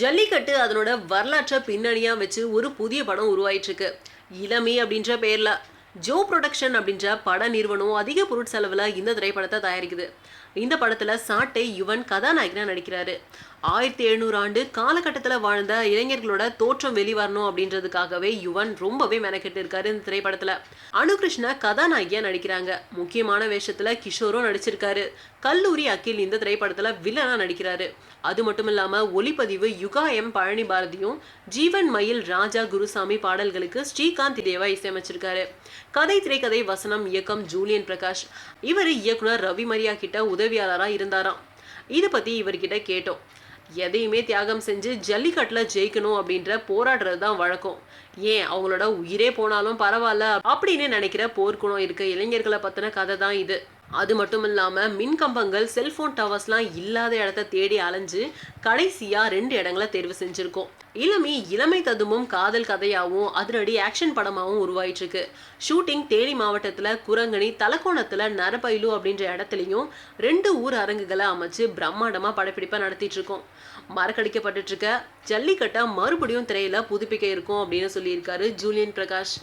ஜல்லிக்கட்டு அதனோட வரலாற்றை பின்னணியாக வச்சு ஒரு புதிய படம் உருவாயிட்டுருக்கு. இளமி இளமை அப்படின்ற பேர்ல ஜோ ப்ரொடக்ஷன் அப்படின்ற பட நிறுவனம் அதிக பொருட்செலவில் இந்த திரைப்படத்தை தயாரிக்குது. இந்த படத்தில் சாட்டை யுவன் கதாநாயகனாக நடிக்கிறாரு. ஆயிரத்தி எழுநூறு ஆண்டு காலகட்டத்தில் வாழ்ந்த இளைஞர்களோட தோற்றம் வெளிவரணும் அப்படின்றதுக்காகவே யுவன் ரொம்பவே மெனக்கெட்டு இருக்காரு இந்த திரைப்படத்தில். அனுகிருஷ்ணா கதாநாயகியா நடிக்கிறாங்க. முக்கியமான வேஷத்தில் கிஷோரும் நடிச்சிருக்காரு. கல்லூரி அகில் இந்த திரைப்படத்தில் வில்லனாக நடிக்கிறாரு. அது மட்டும் இல்லாமல் ஒளிப்பதிவு யுகா எம் பழனி பாரதியும் ஜீவன் மயில் ராஜா குருசாமி பாடல்களுக்கு ஸ்ரீகாந்த் தேவா இசையமைச்சிருக்காரு. கதை திரைக்கதை வசனம் இயக்கம் ஜூலியன் பிரகாஷ். இவர் இயக்குனர் ரவி மரியா கிட்ட உதவியாளராக இருந்தாராம். இதை பற்றி இவர்கிட்ட கேட்டோம். எதையுமே தியாகம் செஞ்சு ஜல்லிக்கட்டுல ஜெயிக்கணும் அப்படின்ற போராடுறது தான் வழக்கம். ஏன்? அவங்களோட உயிரே போனாலும் பரவாயில்ல அப்படின்னு நினைக்கிற போர்க்குணம் இருக்க இளைஞர்களை பத்தின கதை தான் இது. அது மட்டும் இல்லாமல் மின் கம்பங்கள் செல்போன் டவர்ஸ்லாம் இல்லாத இடத்த தேடி அலைஞ்சு கடைசியாக ரெண்டு இடங்களை தேர்வு செஞ்சுருக்கோம். இளமி இளமை ததுமும் காதல் கதையாகவும் அதிரடி ஆக்ஷன் படமாகவும் உருவாயிட்டுருக்கு ஷூட்டிங் தேனி மாவட்டத்தில் குரங்கணி தலக்கோணத்தில் நரபைலு அப்படின்ற இடத்துலையும் ரெண்டு ஊர் அரங்குகளை அமைச்சு பிரம்மாண்டமாக படப்பிடிப்பாக நடத்திட்டு இருக்கோம் ஜல்லிக்கட்டை மறுபடியும் திரையில் புதுப்பிக்க இருக்கும் அப்படின்னு சொல்லியிருக்காரு ஜூலியன் பிரகாஷ்.